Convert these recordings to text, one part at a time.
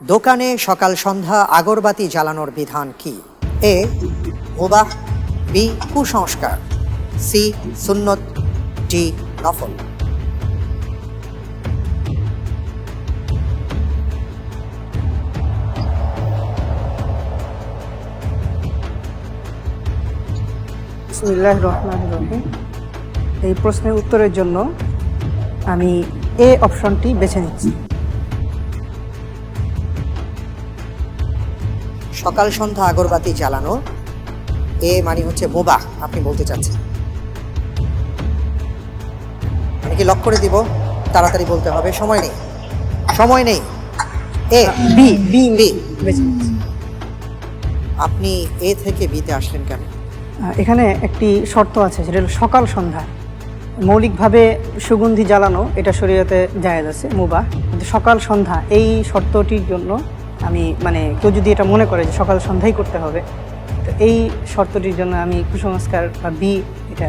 দোকানে সকাল সন্ধ্যা আগরবাতি জ্বালানোর বিধান কি? এ মুবাহ বি, কুসংস্কার, সি, সুন্নত, ডি, নফল। এই প্রশ্নের উত্তরের জন্য আমি এ অপশনটি বেছে নিচ্ছি। সকাল সন্ধ্যা আগরবাতি জ্বালানো। এ মানে হচ্ছে মুবাহ আপনি বলতে চাচ্ছেন। আমি কি লক করে দিব তাড়াতাড়ি বলতে হবে সময় নেই। সময় নেই। এ বি বি বি আপনি এ থেকে বিতে আসলেন কেন? এখানে একটি শর্ত আছে সেটা হলো সকাল সন্ধ্যা। মৌলিকভাবে সুগন্ধি জ্বালানো এটা শরীয়তে জায়েজ আছে মুবাহ। কিন্তু সকাল সন্ধ্যা এই শর্তটির জন্য আমি মানে কেউ যদি এটা মনে করে যে সকাল সন্ধ্যাই করতে হবে তো এই শর্তটির জন্য আমি কুসংস্কার বা বি এটা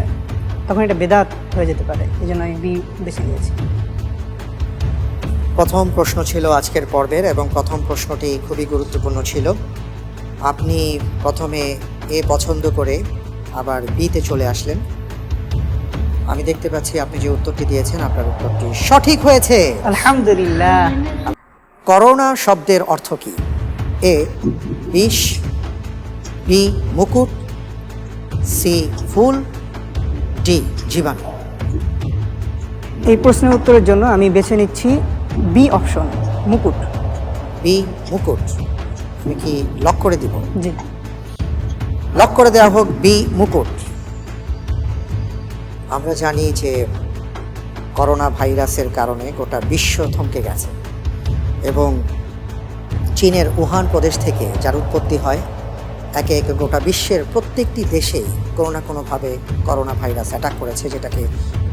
তখন এটা বেদাত হয়ে যেতে পারে এই জন্য আমি বি বেছে নিয়েছি। প্রথম প্রশ্ন ছিল আজকের পর্বের এবং প্রথম প্রশ্নটি খুবই গুরুত্বপূর্ণ ছিল। আপনি প্রথমে এ পছন্দ করে আবার বিতে চলে আসলেন। আমি দেখতে পাচ্ছি আপনি যে উত্তরটি দিয়েছেন আপনার উত্তরটি সঠিক হয়েছে। আলহামদুলিল্লাহ। করোনা শব্দের অর্থ কি? এ বিষ বি মুকুট সি ফুল ডি জীবাণু। এই প্রশ্নের উত্তরের জন্য আমি বেছে নিচ্ছি বি অপশন মুকুট। বি মুকুট। আমি কি লক করে দিব? জি। লক করে দেওয়া হোক বি মুকুট। আমরা জানি যে করোনা ভাইরাসের কারণে গোটা বিশ্ব থমকে গেছে। এবং চীনের উহান প্রদেশ থেকে যার উৎপত্তি হয় একে একে গোটা বিশ্বের প্রত্যেকটি দেশেই কোনো না কোনোভাবে করোনা ভাইরাস অ্যাটাক করেছে যেটাকে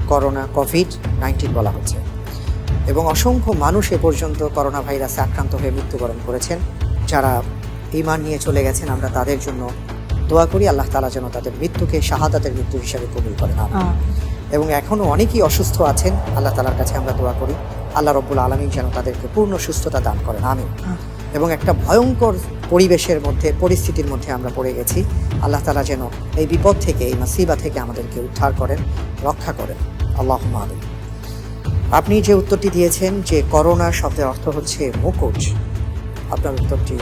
করোনা কোভিড নাইন্টিন বলা হচ্ছে। এবং অসংখ্য মানুষ এ পর্যন্ত করোনা ভাইরাসে আক্রান্ত হয়ে মৃত্যুবরণ করেছেন। যারা ইমান নিয়ে চলে গেছেন আমরা তাদের জন্য দোয়া করি আল্লাহ তালা যেন তাদের মৃত্যুকে শাহাদাতের মৃত্যু হিসাবে কবুল করেন। আহ, এবং এখনও অনেকেই অসুস্থ আছেন আল্লাহ তালার কাছে আমরা দোয়া করি। আল্লাহ রব্বুল আলমী যেন তাদেরকে পূর্ণ সুস্থতা দান করেন আমি এবং একটা ভয়ঙ্কর পরিবেশের মধ্যে পরিস্থিতির মধ্যে আমরা পড়ে গেছি। আল্লাহ তালা যেন এই বিপদ থেকে এই মাসিবা থেকে আমাদেরকে উদ্ধার করেন রক্ষা করেন। আল্লাহ আমিন। আপনি যে উত্তরটি দিয়েছেন যে করোনা শব্দের অর্থ হচ্ছে মুকুট আপনার উত্তরটি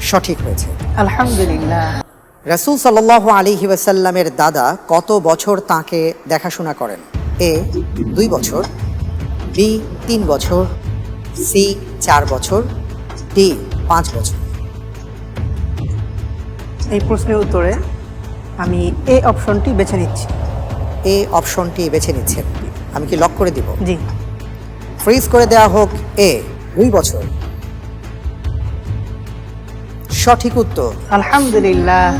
সঠিক হয়েছে। আলহামদুলিল্লাহ। রাসূল সাল্লাহ আলিহি ওয়াসাল্লামের দাদা কত বছর তাকে দেখাশোনা করেন? এ দুই বছর বি তিন বছর সি চার বছর ডি পাঁচ বছর। এই প্রশ্নের উত্তরে আমি এ অপশনটি বেছে নিচ্ছি। এ অপশনটি বেছে নিচ্ছেন। আমি কি লক করে দিব? জি। ফ্রিজ করে দেওয়া হোক এ দুই বছর। সঠিক উত্তর। আলহামদুলিল্লাহ।